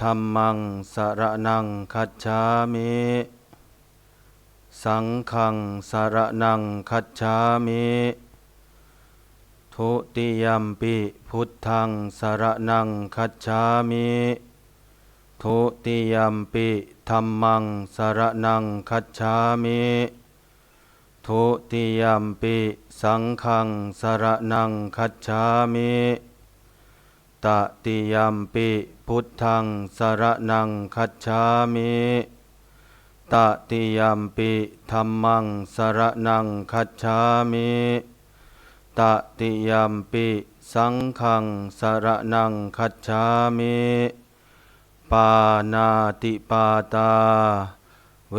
ธัมมังสรนังคัจฉามิสังฆังสรนังคัจฉามิทุติยัมปิพุทธังสรนังคัจฉามิทุติยัมปิธัมมังสรนังคัจฉามิทุติยัมปิสังฆังสรนังคัจฉามิ ตติยัมปิพุทธังสรนังคัจฉามิตติยัมปิธัมมังสรนังคัจฉามิตติยัมปิสังฆังสรนังคัจฉามิปานาติปาตา เว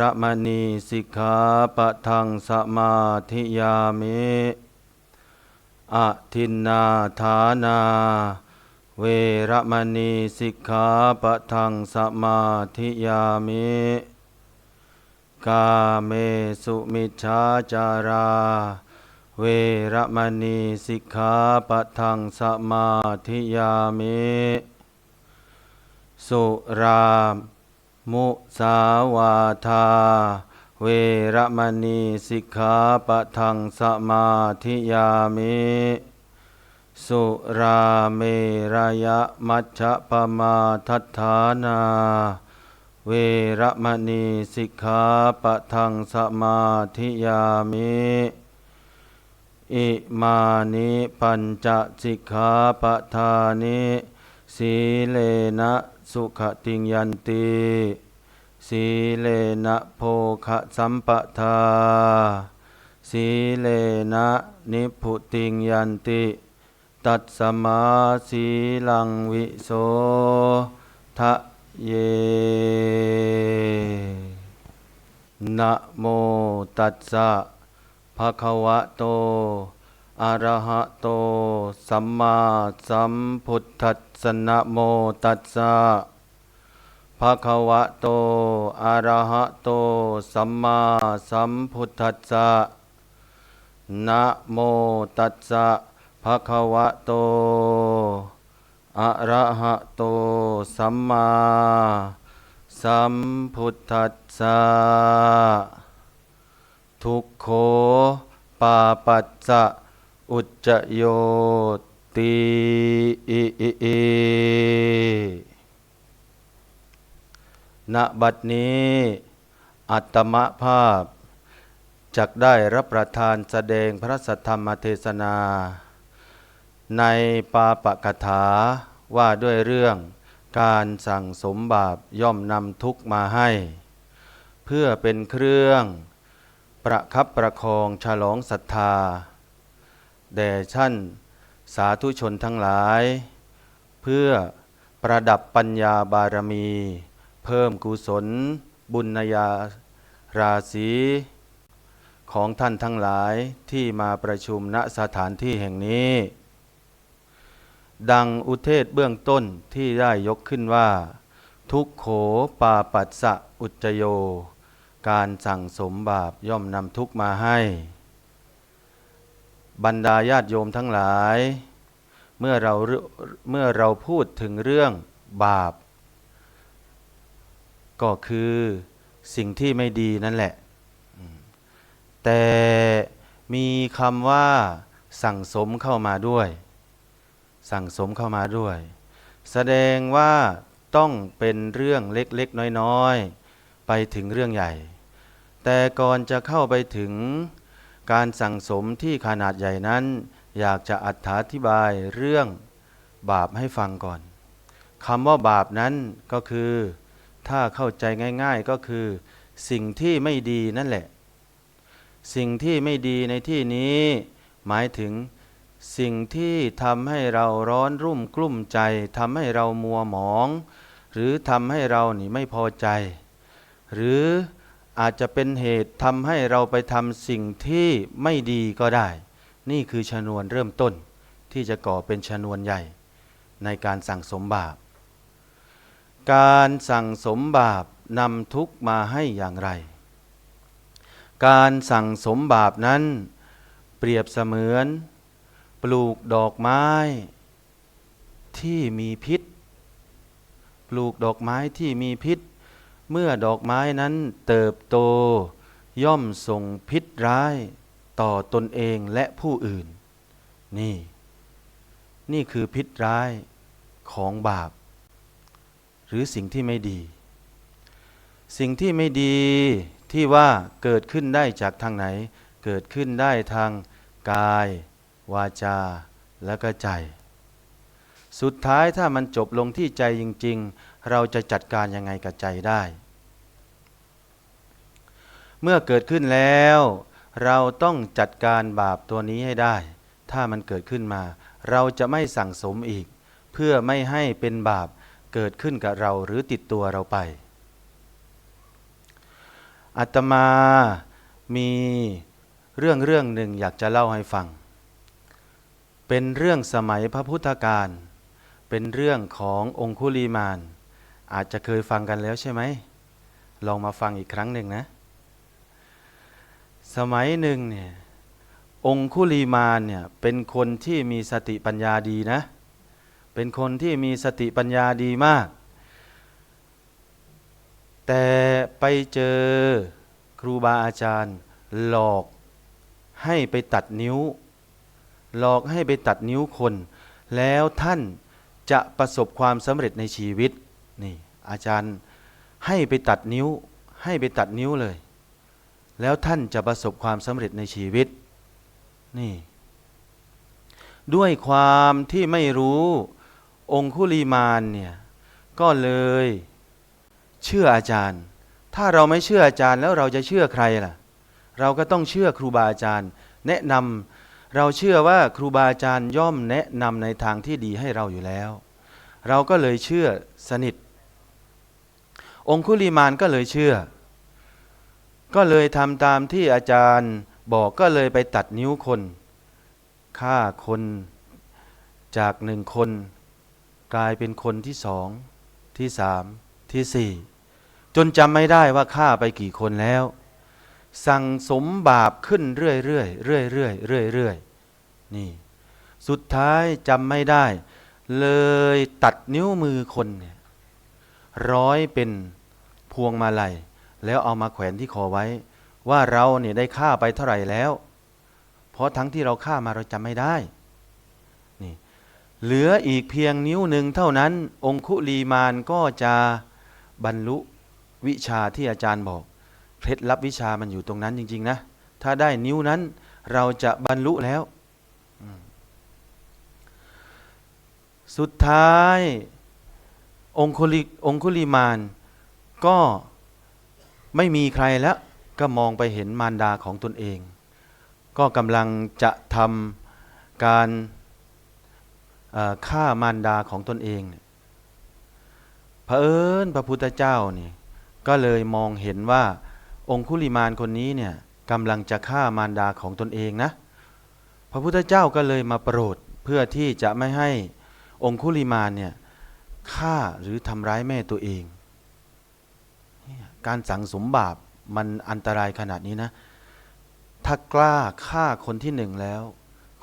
ระมณีสิกขาปะทังสมาธิยามิ อะทินนาฐานา เวรมณีสิกขาปะทังสมาธิยามิ กาเมสุมิชฌาจารา เวรมณีสิกขาปะทังสมาธิยามิ สุรามุสาวาทา เวรมณีสิกขาปะทังสมาธิยามิสุราเมรยะมัชฌะปมาทัฏฐานา เวรมณีสิกขาปะทังสมาธิยามิอิมานิปัญจสิกขาปะทานิสีเลนะสุขติงยันติ สีเลนะโภคะสัมปทา สีเลนะนิพพุติงยันติ ตัดสมาสีลังวิโสทะเย นะโมตัสสะภะคะวะโต อะระหะโต สัมมาสัมพุทธัสสะนะโมตัสสะ ภะคะวะโต อะระหะโต สัมมาสัมพุทธัสสะ นะโมตัสสะภะคะวะโต อะระหะโต สัมมาสัมพุทธัสสะ ทุกโขปาปัสสะ อุจจโยติอิอิอิ ณบัดนี้อัตมภาพจักได้รับประทานแสดงพระสัทธรรมเทศนา ในปาปกถาว่าด้วยเรื่องการสั่งสมบาปย่อมนำทุกมาให้ เพื่อเป็นเครื่องประคับประคองฉลองศรัทธา แด่ท่านสาธุชนทั้งหลาย เพื่อประดับปัญญาบารมี เพิ่มกุศล บุญญาราศีของท่านทั้งหลายที่มาประชุมณสถานที่แห่งนี้ ดังอุเทศเบื้องต้นที่ได้ยกขึ้นว่า ทุกโขปาปัสสะอุจโย การสั่งสมบาปย่อมนำทุกมาให้ บรรดาญาติโยมทั้งหลาย เมื่อเราเมื่อเราพูดถึงเรื่องบาป ก็คือสิ่งที่ไม่ดีนั่นแหละ แต่มีคำว่า สั่งสมเข้ามาด้วย สั่งสมเข้ามาด้วย แสดงว่าต้องเป็นเรื่องเล็กๆ น้อยๆ ไปถึงเรื่องใหญ่ แต่ก่อนจะเข้าไปถึงการสั่งสมที่ขนาดใหญ่นั้น อยากจะอธิบายเรื่องบาปให้ฟังก่อนคำว่าบาปนั้นก็คือ ถ้าเข้าใจง่าย ๆก็คือ สิ่งที่ไม่ดีนั่นแหละ สิ่งที่ไม่ดีในที่นี้ หมายถึง สิ่งที่ทำให้เราร้อนรุ่มกลุ้มใจทำให้เรามัวหมอง หรือทำให้เรานี่ไม่พอใจ หรืออาจจะเป็นเหตุทำให้เราไปทำสิ่งที่ไม่ดีก็ได้ นี่คือชนวนเริ่มต้นที่จะก่อเป็นชนวนใหญ่ในการสั่งสมบาป การสั่งสมบาปนำทุกมาให้อย่างไร การสั่งสมบาปนั้น เปรียบเสมือน ปลูกดอกไม้ ที่มีพิษ ปลูกดอกไม้ที่มีพิษ เมื่อดอกไม้นั้นเติบโตย่อมส่งพิษร้ายต่อตนเองและผู้อื่น นี่ นี่คือพิษร้ายของบาป หรือสิ่งที่ไม่ดี สิ่งที่ไม่ดีที่ว่าเกิดขึ้นได้จากทางไหน เกิดขึ้นได้ทางกาย วาจา และก็ใจ สุดท้ายถ้ามันจบลงที่ใจจริง ๆ เราจะจัดการยังไงกับใจได้ เมื่อเกิดขึ้นแล้ว เราต้องจัดการบาปตัวนี้ให้ได้ ถ้ามันเกิดขึ้นมา เราจะไม่สั่งสมอีก เพื่อไม่ให้เป็นบาป เกิดขึ้นกับเราหรือติดตัวเราไปอาตมามีเรื่องเรื่องหนึ่งอยากจะเล่าให้ฟัง เป็นเรื่องสมัยพระพุทธการ เป็นเรื่องขององคุลีมาน อาจจะเคยฟังกันแล้วใช่ไหม ลองมาฟังอีกครั้งหนึ่งนะ สมัยหนึ่งเนี่ยองคุลีมานเนี่ยเป็นคนที่มีสติปัญญาดีนะเเป็นคนที่มีสติปัญญาดีมาก แต่ไปเจอครูบาอาจารย์ หลอกให้ไปตัดนิ้ว หลอกให้ไปตัดนิ้วคน แล้วท่านจะประสบความสำเร็จในชีวิตนี่อาจารย์ให้ไปตัดนิ้ว ให้ไปตัดนิ้วเลย แล้วท่านจะประสบความสำเร็จในชีวิตนี่ด้วยความที่ไม่รู้ องคุลีมานเนี่ยก็เลยเชื่ออาจารย์ ถ้าเราไม่เชื่ออาจารย์แล้วเราจะเชื่อใครล่ะ เราก็ต้องเชื่อครูบาอาจารย์ แนะนำเราเชื่อว่าครูบาอาจารย์ย่อมแนะนำในทางที่ดีให้เราอยู่แล้ว เราก็เลยเชื่อสนิท องคุลีมานก็เลยเชื่อ ก็เลยทำตามที่อาจารย์บอกก็เลยไปตัดนิ้วคนฆ่าคนจากหนึ่งคน กลายเป็นคนที่สองที่สามที่สี่จนจำไม่ได้ว่าฆ่าไปกี่คนแล้ว สั่งสมบาปขึ้นเรื่อยๆเรื่อยๆเรื่อยเรื่อยนี่ สุดท้ายจำไม่ได้ เลยตัดนิ้วมือคนเนี่ยร้อยเป็นพวงมาลัยแล้วเอามาแขวนที่คอไว้ ว่าเราเนี่ยได้ฆ่าไปเท่าไหร่แล้ว เพราะทั้งที่เราฆ่ามาเราจำไม่ได้ เหลืออีกเพียงนิ้วหนึ่งเท่านั้น องคุลีมานก็จะบรรลุวิชาที่อาจารย์บอก เคล็ดลับวิชามันอยู่ตรงนั้นจริง ๆ นะ ถ้าได้นิ้วนั้นเราจะบรรลุแล้ว สุดท้าย องคุลิองคุลิมาน ก็ไม่มีใครแล้ว ก็มองไปเห็นมารดาของตนเอง ก็กำลังจะทำการ ฆ่ามารดาของตนเองเนี่ยเผอิญพระพุทธเจ้านี่ก็เลยมองเห็นว่าองคุลิมานคนนี้เนี่ยกำลังจะฆ่ามารดาของตนเองนะ พระพุทธเจ้าก็เลยมาโปรดเพื่อที่จะไม่ให้องคุลิมานเนี่ยฆ่าหรือทำร้ายแม่ตัวเอง การสั่งสมบาปมันอันตรายขนาดนี้นะ ถ้ากล้าฆ่าคนที่หนึ่งแล้ว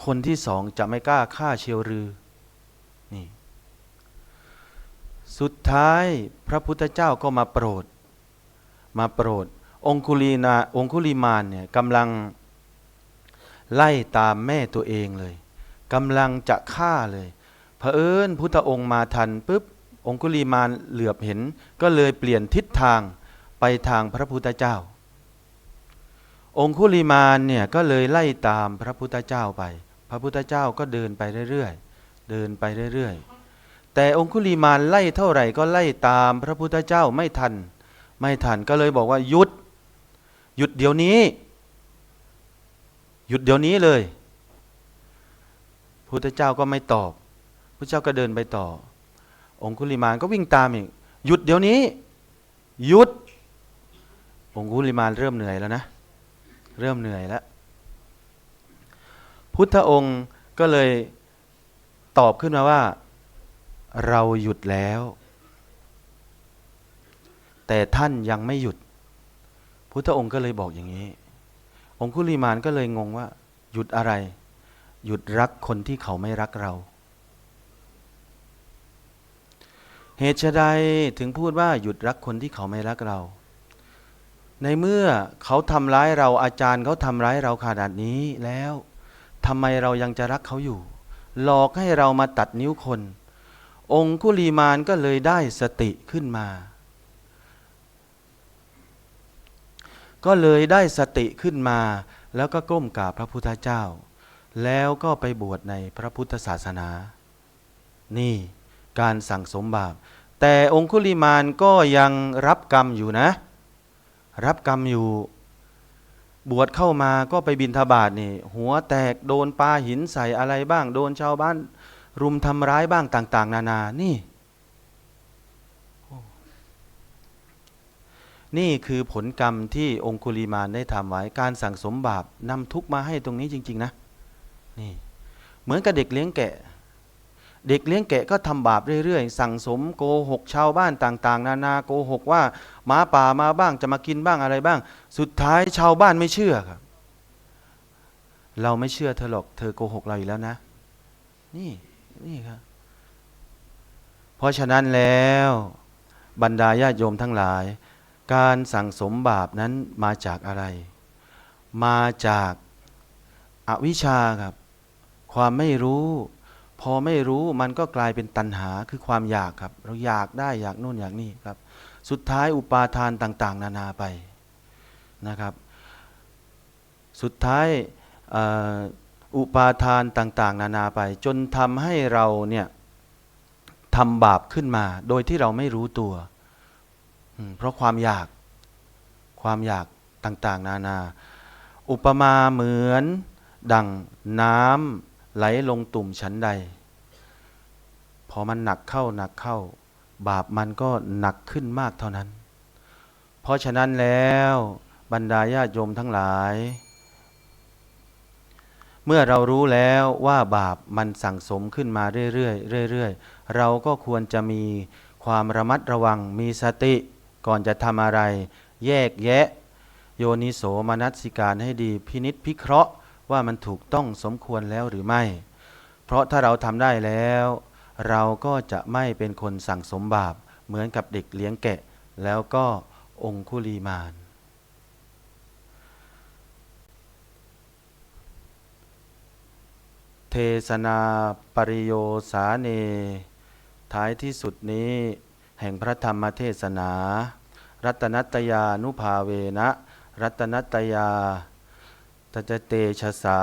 คนที่สองจะไม่กล้าฆ่าเชียวรือ นี่ สุดท้ายพระพุทธเจ้าก็มาโปรด มาโปรด องคุลีนาองคุลิมานเนี่ยกำลังไล่ตามแม่ตัวเองเลยกำลังจะฆ่าเลยเผอิญพุทธองค์มาทันปุ๊บองคุลีมานเหลือบเห็น ก็เลยเปลี่ยนทิศทางไปทางพระพุทธเจ้า องคุลิมานเนี่ยก็เลยไล่ตามพระพุทธเจ้าไป พระพุทธเจ้าก็เดินไปเรื่อยๆ เดินไปเรื่อยๆ แต่องคุลิมานไล่เท่าไหร่ก็ไล่ตามพระพุทธเจ้าไม่ทัน ไม่ทันก็เลยบอกว่าหยุด หยุดเดี๋ยวนี้ หยุดเดี๋ยวนี้เลย พุทธเจ้าก็ไม่ตอบ พระเจ้าก็เดินไปต่อ องคุลิมานก็วิ่งตามอีกหยุดเดี๋ยวนี้ หยุด องคุลิมานเริ่มเหนื่อยแล้วนะ เริ่มเหนื่อยแล้ว พุทธองค์ก็เลย ตอบขึ้นมาว่า เราหยุดแล้ว แต่ท่านยังไม่หยุด พุทธองค์ก็เลยบอกอย่างนี้ องคุลิมานก็เลยงงว่า หยุดอะไร หยุดรักคนที่เขาไม่รักเรา เหตุไฉนถึงพูดว่าหยุดรักคนที่เขาไม่รักเรา ในเมื่อเขาทำร้ายเราอาจารย์เขาทำร้ายเราขนาดนี้แล้วทำไมเรายังจะรักเขาอยู่ หลอกให้เรามาตัดนิ้วคน องคุลีมานก็เลยได้สติขึ้นมา ก็เลยได้สติขึ้นมา แล้วก็ก้มกราบพระพุทธเจ้า แล้วก็ไปบวชในพระพุทธศาสนา นี่การสั่งสมบาป แต่องคุลิมานก็ยังรับกรรมอยู่นะ รับกรรมอยู่ บวชเข้ามาก็ไปบินทบาทนี่หัวแตกโดนปลาหินใส่อะไรบ้าง โดนชาวบ้าน รุมทำร้ายบ้างต่าง ๆ นานา นี่ นี่คือผลกรรมที่องคุลิมานได้ทำไว้การสั่งสมบาปนำทุกมาให้ตรงนี้จริง ๆ นะ นี่ เหมือนกับเด็กเลี้ยงแกะ เด็กเลี้ยงแกะก็ทำบาปเรื่อยๆ สั่งสมโกหกชาวบ้านต่างๆ นานาโกหกว่าหมาป่ามาบ้างจะมากินบ้างอะไรบ้าง สุดท้ายชาวบ้านไม่เชื่อครับ เราไม่เชื่อเธอหรอกเธอโกหกเราอีกแล้วนะ นี่นี่ครับ เพราะฉะนั้นแล้วบรรดาญาติโยมทั้งหลาย การสั่งสมบาปนั้นมาจากอะไร มาจากอวิชชาครับ ความไม่รู้ พอไม่รู้มันก็กลายเป็นตัณหาคือความอยากครับ เราอยากได้อยากโน่นอยากนี่ครับ สุดท้ายอุปาทานต่าง ๆ นานาไปนะครับ สุดท้ายอุปาทานต่าง ๆ นานาไป จนทำให้เราเนี่ยทำบาปขึ้นมา โดยที่เราไม่รู้ตัว เพราะความอยากความอยากต่าง ๆ นานา อุปมาเหมือนดังน้ำ ไหลลงตุ่มชั้นใด พอมันหนักเข้าหนักเข้า บาปมันก็หนักขึ้นมากเท่านั้น เพราะฉะนั้นแล้วบรรดาญาติโยมทั้งหลาย เมื่อเรารู้แล้วว่าบาปมันสั่งสมขึ้นมาเรื่อยๆเรื่อยๆเราก็ควรจะมีความระมัดระวังมีสติ ก่อนจะทำอะไร แยกแยะ โยนิโสมนัสิการให้ดีพินิษพิเคราะห์ ว่ามันถูกต้องสมควรแล้วหรือไม่ เพราะถ้าเราทำได้แล้ว เราก็จะไม่เป็นคนสั่งสมบาป เหมือนกับเด็กเลี้ยงแกะ แล้วก็องคุลีมาน เทศนาปริโยสาเน ท้ายที่สุดนี้แห่งพระธรรมเทศนา รัตนัตยานุภาเวนะ รัตนัตยา ตจเตชะสา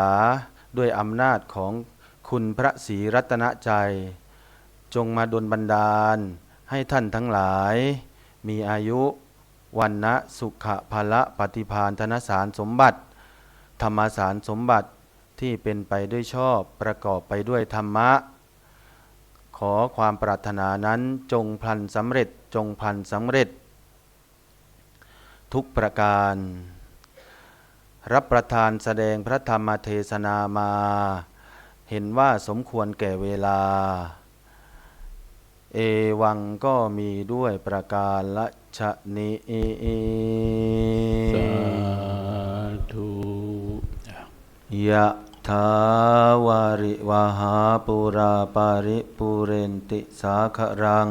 ด้วยอำนาจของคุณพระศรีรัตนใจ จงมาดลบันดาล ให้ท่านทั้งหลาย มีอายุวันนะสุขภาละปฏิพานธนสารสมบัติ ธรรมสารสมบัติที่เป็นไปด้วยชอบประกอบไปด้วยธรรมะ ขอความปรารถนานั้นจงพลันสำเร็จจงพลันสำเร็จ ทุกประการ รับประทานแสดงพระธรรมเทศนามา เห็นว่าสมควรแก่เวลา เอวังก็มีด้วยประการละชะนิสาธุยะถาวาริวหาปุราปาริปุเรนติสาครัง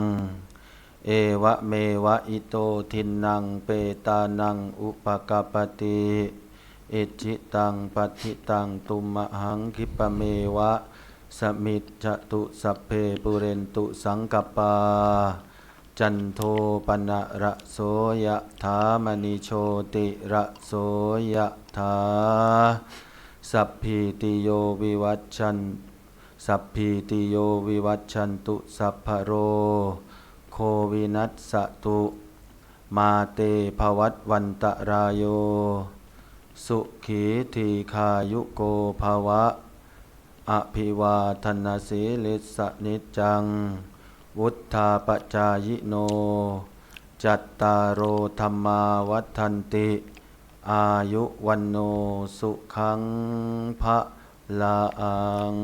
เอวะเมวะอิโตทินังเปตานังอุปกปปติ อิจิตังปฏิตังตุมหังคิปะเมวะ สมิจจตุสัพเพปุเรนตุสังกปา จันโทปนะระโสยะถามณิโชติระโสยะถาสัพพีติโยวิวัชชันสัพพีติโยวิวัชชันตุสัพพะโร โควินัสสตุ มาเตภวัตวันตรายโย สุขีทีคายุโกภวะ อภิวาทนาสีลิสนิจัง วุธาปจายโน จัตตารโอธรรมาวัฏันติ อายุวันโนสุขังพระลัง